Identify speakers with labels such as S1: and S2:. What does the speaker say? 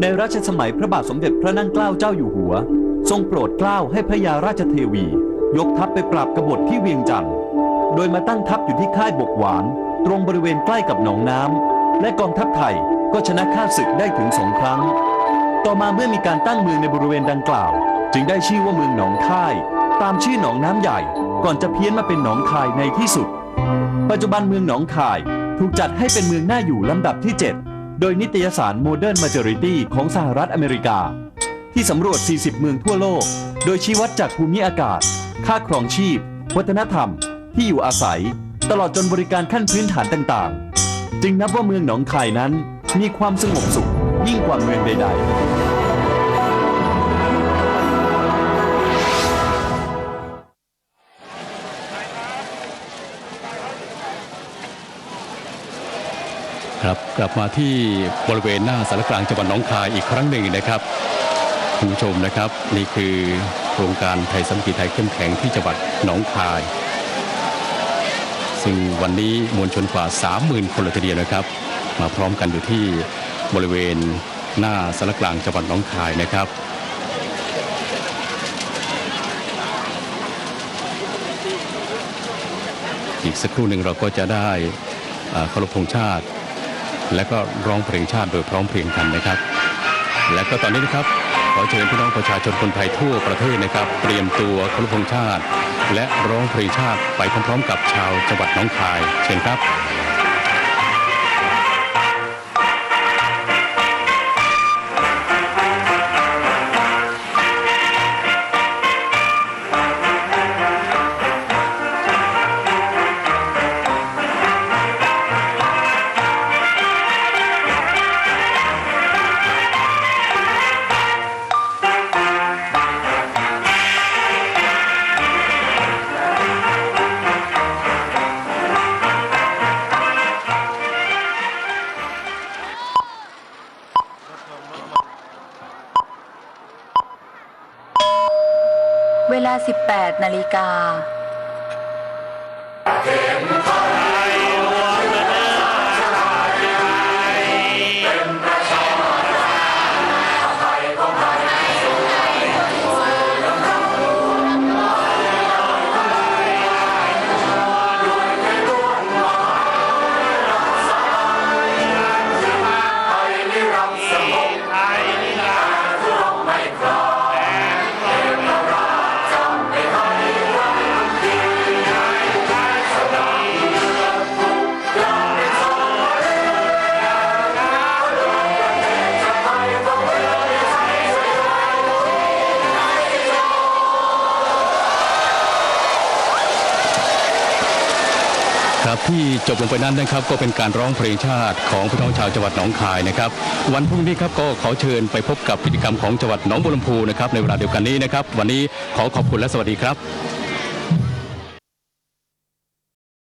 S1: ในรัชสมัยพระบาทสมเด็จพระนั่งเกล้าเจ้าอยู่หัว ทรงโปรดเกล้าให้พระยาราชเทวี ยกทัพไปปราบกบฏที่เวียงจันทร์โดยมาตั้งทัพอยู่ที่ค่ายบกหวาน ตรงบริเวณใกล้กับหนองน้ำและกองทัพไทยก็ชนะข้าศึกได้ถึงสองครั้ง ต่อมาเมื่อมีการตั้งเมืองในบริเวณดังกล่าว จึงได้ชื่อว่าเมืองหนองค่าย ตามชื่อหนองน้ำใหญ่ ก่อนจะเพี้ยนมาเป็นหนองคายในที่สุด ปัจจุบันเมืองหนองคายถูกจัดให้เป็นเมืองน่าอยู่ลำดับที่ 7 โดยนิตยสาร Modern Majority ของสหรัฐอเมริกา ที่สำรวจ 40 เมืองทั่วโลก โดยชี้วัดจากภูมิอากาศ ค่าครองชีพ วัฒนธรรม ที่อยู่อาศัย ตลอดจนบริการขั้นพื้นฐานต่างๆ จึงนับว่าเมืองหนองคายนั้นมีความสงบสุขยิ่งกว่าเมืองใด ๆ
S2: ครับกลับมาที่บริเวณหน้าสารกลางจังหวัดหนองคายอีกครั้งหนึ่งนะครับคุณผู้ชมนะครับ นี่คือโครงการไทยสามัคคีไทยเข้มแข็งที่จังหวัดหนองคาย ซึ่งวันนี้มวลชนกว่า 30,000 คนเลยทีเดียวนะครับ มาพร้อมกันอยู่ที่บริเวณหน้าสารกลางจังหวัดหนองคายนะครับอีกสักครู่หนึ่งเราก็จะได้เอ่อเคารพธงชาติ และก็ร้องเพลงชาติโดยพร้อมเพรียงกันนะครับ และก็ตอนนี้นะครับขอเชิญพี่น้องประชาชนคนไทยทั่วประเทศนะครับ เตรียมตัวเคารพธงชาติ และร้องเพลงชาติไปพร้อมๆกับชาวจังหวัดน้องคาย เชิญครับ
S3: เวลา 18 นาฬิกา
S2: ครับที่จบลงไปนั้นนะครับก็เป็นการร้องเพลงชาติของพี่น้องชาวจังหวัดหนองคายนะครับ วันพรุ่งนี้ครับก็ขอเชิญไปพบกับกิจกรรมของจังหวัดหนองบัวลำพูนะครับในเวลาเดียวกันนี้นะครับ วันนี้ขอขอบคุณและสวัสดีครับ